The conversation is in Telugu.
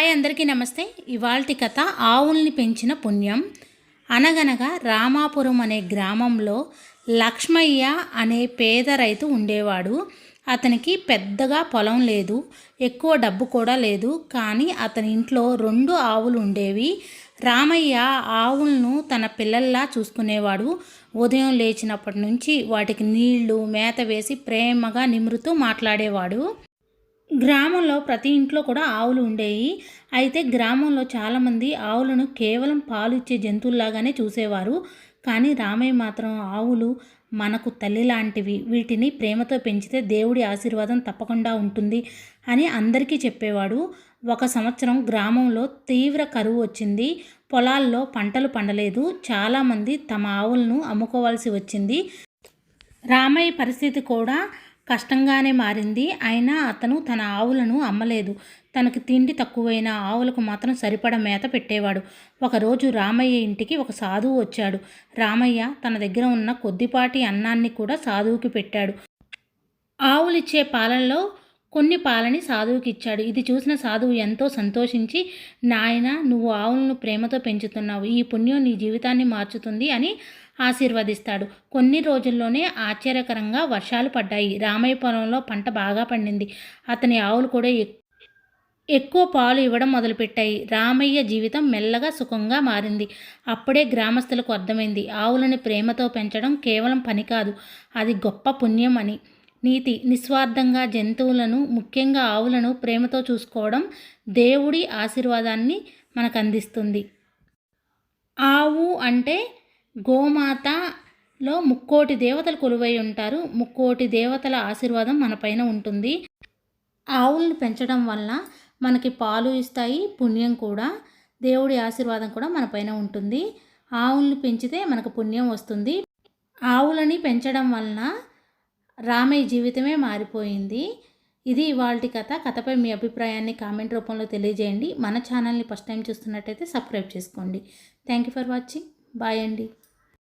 హాయ్ అందరికీ నమస్తే. ఇవాల్టి కథ ఆవుల్ని పెంచిన పుణ్యం. అనగనగా రామాపురం అనే గ్రామంలో లక్ష్మయ్య అనే పేద రైతు ఉండేవాడు. అతనికి పెద్దగా పొలం లేదు ఎక్కువ డబ్బు కూడా లేదు. కానీ అతని ఇంట్లో రెండు ఆవులు ఉండేవి. రామయ్య ఆవులను తన పిల్లల్లా చూసుకునేవాడు. ఉదయం లేచినప్పటి నుంచి వాటికి నీళ్ళు మేత వేసి ప్రేమగా నిమురుతూ మాట్లాడేవాడు. గ్రామంలో ప్రతి ఇంట్లో కూడా ఆవులు ఉండేవి అయితే గ్రామంలో చాలామంది ఆవులను కేవలం పాలు ఇచ్చే జంతువుల్లాగానే చూసేవారు. కానీ రామయ్య మాత్రం ఆవులు మనకు తల్లి లాంటివి. వీటిని ప్రేమతో పెంచితే దేవుడి ఆశీర్వాదం తప్పకుండా ఉంటుంది అని అందరికీ చెప్పేవాడు. ఒక సంవత్సరం గ్రామంలో తీవ్ర కరువు వచ్చింది. పొలాల్లో పంటలు పండలేదు. చాలామంది తమ ఆవులను అమ్ముకోవాల్సి వచ్చింది. రామయ్య పరిస్థితి కూడా కష్టంగానే మారింది. అయినా అతను తన ఆవులను అమ్మలేదు. తనకు తిండి తక్కువైన ఆవులకు మాత్రం సరిపడ మేత పెట్టేవాడు. ఒకరోజు రామయ్య ఇంటికి ఒక సాధువు వచ్చాడు. రామయ్య తన దగ్గర ఉన్న కొద్దిపాటి అన్నాన్ని కూడా సాధువుకి పెట్టాడు. ఆవులిచ్చే పాలల్లో కొన్ని పాలని సాధువుకి ఇచ్చాడు. ఇది చూసిన సాధువు ఎంతో సంతోషించి నాయన నువ్వు ఆవులను ప్రేమతో పెంచుతున్నావు. ఈ పుణ్యం నీ జీవితాన్ని మార్చుతుంది అని ఆశీర్వదిస్తాడు. కొన్ని రోజుల్లోనే ఆశ్చర్యకరంగా వర్షాలు పడ్డాయి. రామయ్య పొలంలో పంట బాగా పండింది. అతని ఆవులు కూడా ఎక్కువ పాలు ఇవ్వడం మొదలుపెట్టాయి. రామయ్య జీవితం మెల్లగా సుఖంగా మారింది. అప్పుడే గ్రామస్తులకు అర్థమైంది. ఆవులని ప్రేమతో పెంచడం కేవలం పని కాదు. అది గొప్ప పుణ్యం అని. నీతి నిస్వార్థంగా జంతువులను ముఖ్యంగా ఆవులను ప్రేమతో చూసుకోవడం దేవుడి ఆశీర్వాదాన్ని మనకు అందిస్తుంది ఆవు అంటే గోమాతలో ముక్కోటి దేవతలు కొలువై ఉంటారు. ముక్కోటి దేవతల ఆశీర్వాదం మన పైన ఉంటుంది. ఆవులను పెంచడం వల్ల మనకి పాలు ఇస్తాయి పుణ్యం కూడా దేవుడి ఆశీర్వాదం కూడా మన పైన ఉంటుంది. ఆవుల్ని పెంచితే మనకు పుణ్యం వస్తుంది. ఆవులని పెంచడం వలన రామయ్య జీవితమే మారిపోయింది. ఇది ఇవాళ కథ. కథపై మీ అభిప్రాయాన్ని కామెంట్ రూపంలో తెలియజేయండి. మన ఛానల్ని ఫస్ట్ టైం చూస్తున్నట్టయితే సబ్స్క్రైబ్ చేసుకోండి. Thank you for watching. Bye అండి.